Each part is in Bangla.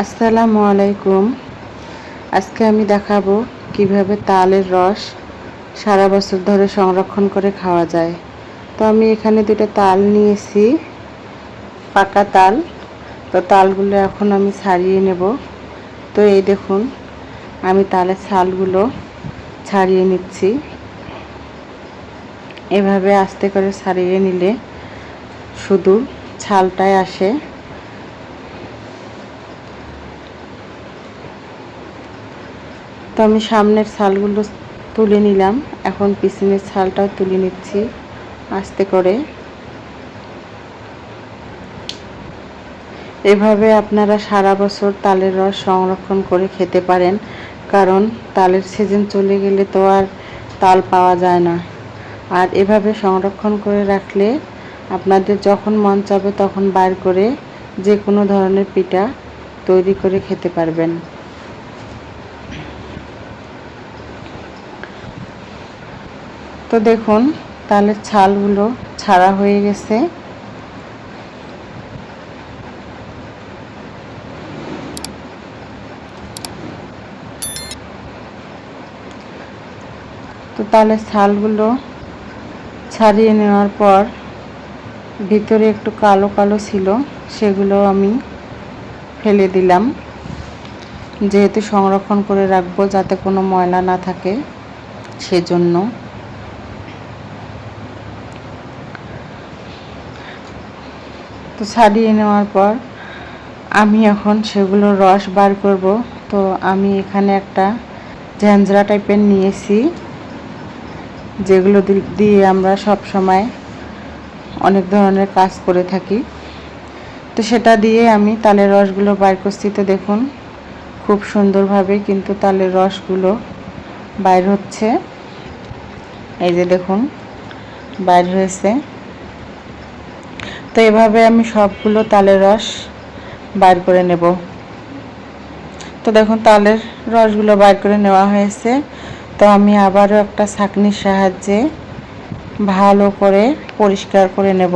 আসসালামু আলাইকুম। আজকে আমি দেখাবো কীভাবে তালের রস সারা বছর ধরে সংরক্ষণ করে খাওয়া যায়। তো আমি এখানে দুটো তাল নিয়েছি, পাকা তাল। তো তালগুলো এখন আমি ছাড়িয়ে নেব। তো এই দেখুন, আমি তালের ছালগুলো ছাড়িয়ে নিচ্ছি। এভাবে আস্তে করে ছাড়িয়ে নিলে শুধু ছালটাই আসে। তো আমি সামনের ছালগুলো তুলে নিলাম। এখন পিছনের ছালটাও তুলে নিচ্ছি আস্তে করে। এভাবে আপনারা সারা বছর তালের রস সংরক্ষণ করে খেতে পারেন, কারণ তালের সিজন চলে গেলে তো আর তাল পাওয়া যায় না। আর এভাবে সংরক্ষণ করে রাখলে আপনাদের যখন মন চাবে তখন বার করে যে কোনো ধরনের পিঠা তৈরি করে খেতে পারবেন। তো দেখুন তালের ছালগুলো ছাড়া হয়ে গেছে। তো তালের ছালগুলো ছাড়িয়ে নেওয়ার পর ভিতরে একটু কালো কালো ছিল, সেগুলো আমি ফেলে দিলাম। যেহেতু সংরক্ষণ করে রাখব যাতে কোনো ময়লা না থাকে, সেজন্য। তো ছাড়িয়ে নেওয়ার পর আমি এখন সেগুলোর রস বার করব। তো আমি এখানে একটা ঝ্যাঞ্জরা টাইপের নিয়েছি, যেগুলো দিয়ে আমরা সব সময় অনেক ধরনের কাজ করে থাকি। তো সেটা দিয়ে আমি তালের রসগুলো বার করছি। তো দেখুন, খুব সুন্দরভাবে কিন্তু তালের রসগুলো বাইর হচ্ছে। এই যে দেখুন, বাইর হয়েছে। তো এভাবে আমি সবগুলো তালের রস বাইর করে নেব। তো দেখুন, তালের রসগুলো বাইর করে নেওয়া হয়েছে। তো আমি আবারও একটা ছাঁকনির সাহায্যে ভালো করে পরিষ্কার করে নেব।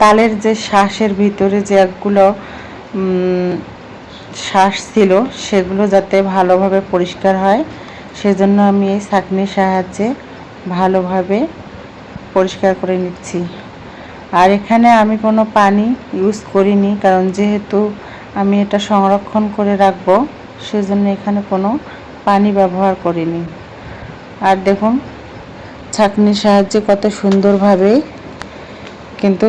তালের যে শ্বাসের ভিতরে যে একগুলো শ্বাস ছিল, সেগুলো যাতে ভালোভাবে পরিষ্কার হয়, সেজন্য আমি এই ছাঁকনির সাহায্যে ভালোভাবে পরিষ্কার করে নিচ্ছি। আর এখানে আমি কোনো পানি ইউজ করিনি, কারণ যেহেতু আমি এটা সংরক্ষণ করে রাখব, সেজন্য এখানে কোনো পানি ব্যবহার করিনি। আর দেখুন, ছাঁকনির সাহায্যে কত সুন্দরভাবে কিন্তু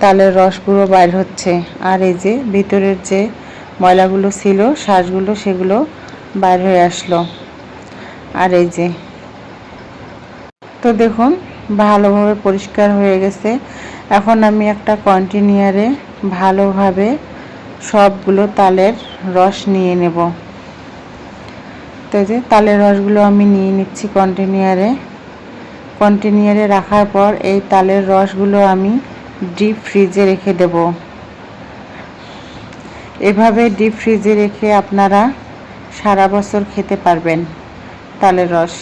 তালের রসগুলো বাইর হচ্ছে। আর এই যে ভিতরের যে ময়লাগুলো ছিল শ্বাসগুলো সেগুলো বাইর হয়ে আসলো। আর এই যে, তো দেখুন ভালোভাবে পরিষ্কার হয়ে গেছে। এখন আমি একটা কন্টিনিয়ারে ভালোভাবে সবগুলো তালের রস নিয়ে নেব। তো যে তালের রসগুলো আমি নিয়ে নিচ্ছি কন্টিনিয়ারে কন্টিনিয়ারে রাখার পর এই তালের রসগুলো আমি ডিপ ফ্রিজে রেখে দেব। এভাবে ডিপ ফ্রিজে রেখে আপনারা সারা বছর খেতে পারবেন তালের রস।